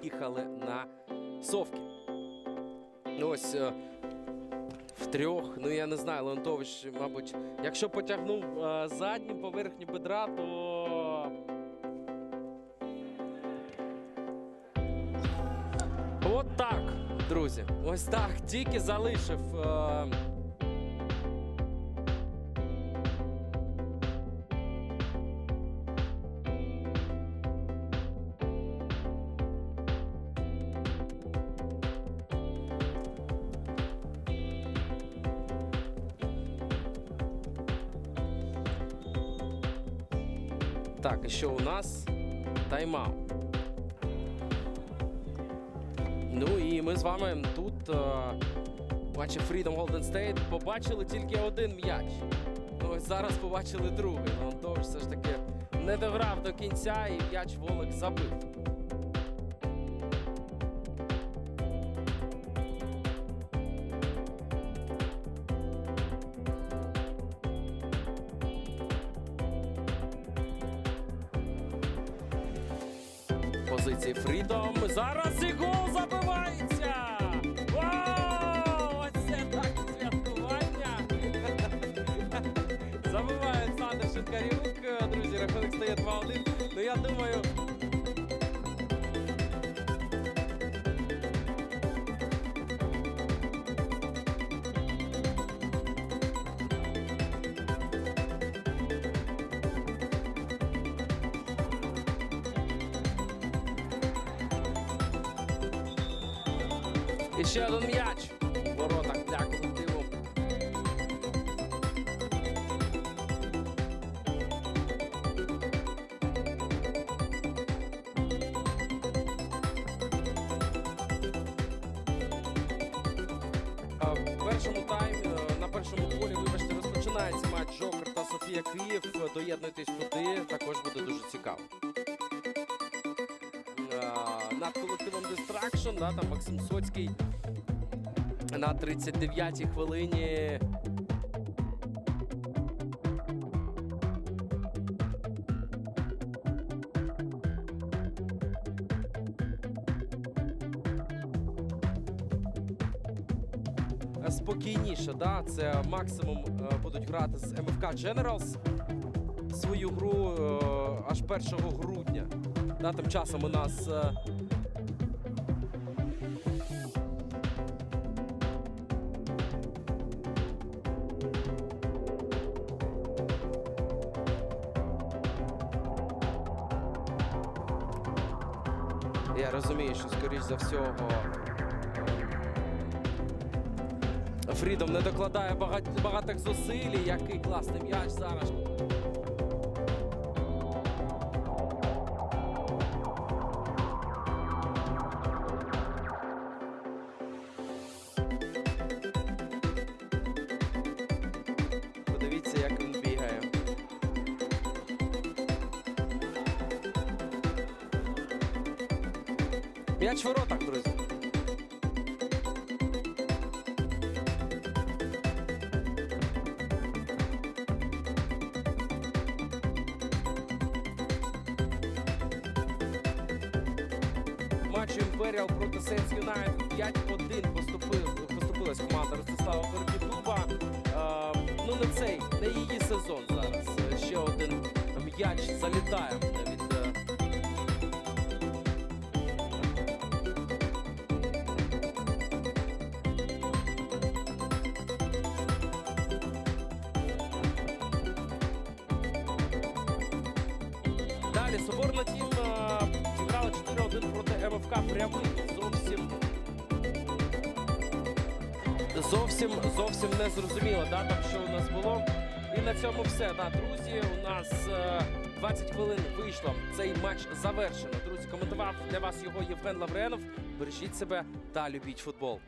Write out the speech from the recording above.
поїхали на совки. Ось е, в трьох. Ну я не знаю, Леонтович, мабуть, якщо потягнув е, заднім поверхню бедра, то. От так, друзі. Ось так. Тільки залишив. Так, і що у нас? Тайм-аут. Ну і ми з вами тут е, матчі Freedom Golden State побачили тільки один м'яч. Ну ось зараз побачили другий. Ну, Антош все ж таки не дограв до кінця і м'яч Волик забив. Позиції Фрідом. Зараз і гол забивається! Вау! Оце так святкування! Забиває Олександр Шиткарюк. Друзі, рахунок стає 2-1. Ну я думаю. І ще один м'яч у воротах для колективу. В першому таймі е, на першому полі, вибачте, розпочинається матч Жокер та Софія Київ. Доєднуйтесь туди, також буде дуже цікаво. Е, колективом Distraction, да, там Максим Соцький на 39-й хвилині. Спокійніше, да? це максимум е, будуть грати з МФК Generals свою гру е, аж 1 грудня. Да, тим часом у нас Я розумію, що скоріш за всього Фрідом не докладає багатих зусиль. Який класний м'яч зараз. М'яч воротах, друзі. Матчу Імперіал проти Сенс Юнайтед 5-1 поступив, поступилась команда Ростислава Вербітуба. Е, ну не цей, не її сезон зараз. Ще один м'яч залітає Далі Соборна тім е, зіграла 4-1 проти МФК прямий. Зовсім зовсім зовсім не зрозуміло, да, там що у нас було. І на цьому все. Да, друзі, у нас е, 20 хвилин вийшло. Цей матч завершено. Друзі, коментував для вас його Євген Лавренов. Бережіть себе та любіть футбол.